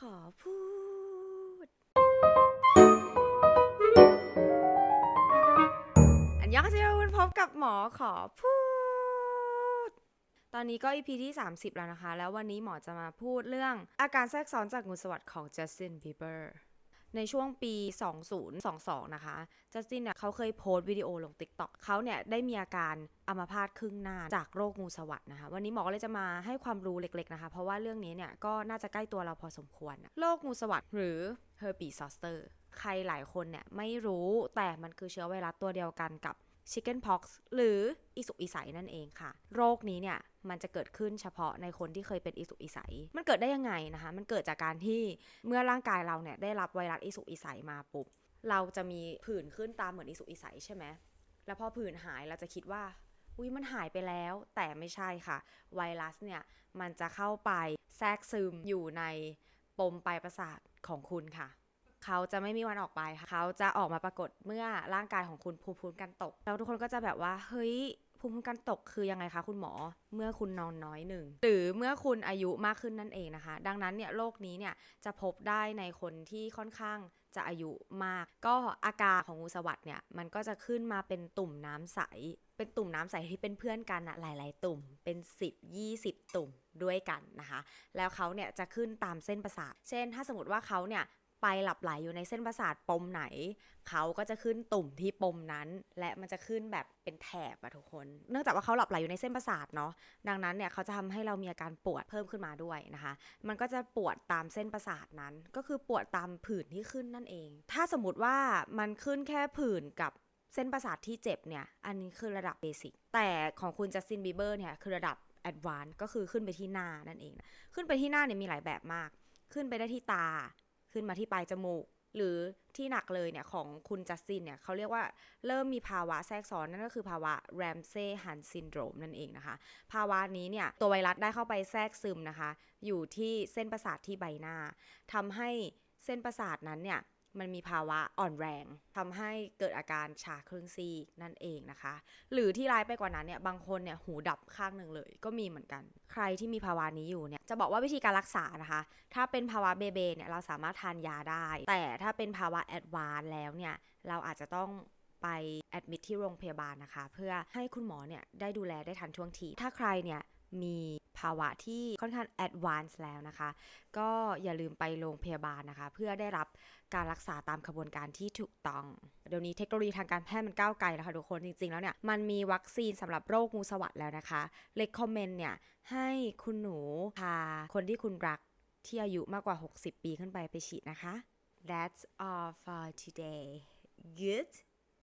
ขอพูด อันยองเซียวพบกับหมอขอพูด ตอนนี้ก็ EP ที่ 30 แล้วนะคะ แล้ววันนี้หมอจะมาพูดเรื่องอาการแทรกซ้อนจากงูสวัสดของ Justin Bieber ในช่วงปี 2022 นะคะ จัสตินเนี่ยเขาเคยโพสต์วิดีโอลง TikTok เขาเนี่ยได้มีอาการอัมพาตครึ่งหน้าจากโรคงูสวัสดนะคะ วันนี้หมอก็เลยจะมาให้ความรู้เล็กๆนะคะ เพราะว่าเรื่องนี้เนี่ยก็น่าจะใกล้ตัวเราพอสมควรนะโรคงูสวัสดหรือ herpes zoster ใครหลายคนเนี่ยไม่รู้แต่มันคือเชื้อไวรัสตัวเดียวกันกับ chicken pox หรืออิสุกอิสัยนั่นเองค่ะ โรคนี้เนี่ยมันจะเกิดขึ้นเฉพาะในคนที่เคยเป็นอิสุกอิสัย มันเกิดได้ยังไงนะคะ มันเกิดจากการที่เมื่อร่างกายเราเนี่ยได้รับไวรัสอิสุกอิสัยมาปุ๊บ เราจะมีผื่นขึ้นตามเหมือนอิสุกอิสัยใช่ไหม แล้วพอผื่นหายเราจะคิดว่าอุ้ยมันหายไปแล้วแต่ไม่ใช่ค่ะ ไวรัสเนี่ยมันจะเข้าไปแทรกซึมอยู่ในปมปลายประสาทของคุณค่ะ เขาจะไม่มีวันออกไปค่ะเขาจะออกมาปรากฏเมื่อร่างกายของคุณภูมิคุ้มกันตก แล้วทุกคนก็จะแบบว่า เฮ้ยภูมิคุ้มกันตกคือยังไงคะคุณหมอ เมื่อคุณนอนน้อยหนึ่ง หรือเมื่อคุณอายุมากขึ้นนั่นเองนะคะ ดังนั้นเนี่ยโรคนี้เนี่ยจะพบได้ในคนที่ค่อนข้างจะอายุมาก ก็อาการของงูสวัสดเนี่ยมันก็จะขึ้นมาเป็นตุ่มน้ำใส เป็นตุ่มน้ำใสที่เป็นเพื่อนกันอะหลาย ๆ ตุ่มเป็น 10 20 ตุ่มด้วยกันนะคะ แล้วเขาเนี่ยจะขึ้นตามเส้นประสาท เช่น ถ้าสมมติว่าเขาเนี่ย ไปหลับไหลอยู่ในเส้นประสาทปมไหน เขาก็จะขึ้นตุ่มที่ปมนั้น และมันจะขึ้นแบบเป็นแถบอะทุกคน เนื่องจากว่าเขาหลับไหลอยู่ในเส้นประสาทเนาะดังนั้นเนี่ยเขาจะทำให้เรามีอาการปวดเพิ่มขึ้นมาด้วยนะคะ มันก็จะปวดตามเส้นประสาทนั้น ก็คือปวดตามผื่นที่ขึ้นนั่นเอง ถ้าสมมติว่ามันขึ้นแค่ผื่นกับเส้นประสาทที่เจ็บเนี่ย อันนี้คือระดับเบสิก แต่ของคุณจัสตินบีเบอร์เนี่ยคือระดับแอดวานซ์ก็คือขึ้นไปที่หน้านั่นเอง ขึ้นไปที่หน้าเนี่ยมีหลายแบบมาก ขึ้นไปได้ที่ตา ขึ้นมาที่ปลายจมูก หรือที่หนักเลยเนี่ยของคุณจัสตินเนี่ยเขาเรียกว่าเริ่มมีภาวะแทรกซ้อนนั่นก็คือภาวะแรมเซหันซินโดรมนั่นเองนะคะ ภาวะนี้เนี่ยตัวไวรัสได้เข้าไปแทรกซึมนะคะ อยู่ที่เส้นประสาทที่ใบหน้าทำให้เส้นประสาทนั้นเนี่ย มันมีภาวะอ่อนแรงทำให้เกิดอาการชาครึ่งซีกนั่นเองนะคะ หรือที่ร้ายไปกว่านั้นเนี่ยบางคนเนี่ยหูดับข้างหนึ่งเลย ก็มีเหมือนกัน ใครที่มีภาวะนี้อยู่เนี่ยจะบอกว่าวิธีการรักษานะคะ ถ้าเป็นภาวะเบเบเนี่ยเราสามารถทานยาได้ แต่ถ้าเป็นภาวะแอดวานแล้วเนี่ยเราอาจจะต้องไปแอดมิทที่โรงพยาบาลนะคะ เพื่อให้คุณหมอเนี่ยได้ดูแลได้ทันท่วงทีถ้าใครเนี่ย มีภาวะที่ค่อนข้างแอดวานซ์แล้วนะคะ ก็อย่าลืมไปโรงพยาบาลนะคะ เพื่อได้รับการรักษาตามกระบวนการที่ถูกต้อง เดี๋ยวนี้เทคโนโลยีทางการแพทย์มันก้าวไกลแล้วค่ะทุกคนจริงๆ แล้วเนี่ยมันมีวัคซีนสำหรับโรคงูสวัสดแล้วนะคะเลคคอมเมนต์เนี่ยให้คุณหนูพาคนที่คุณรักที่อายุมากกว่า 60 ปีขึ้นไปไปฉีดนะคะ That's all for today good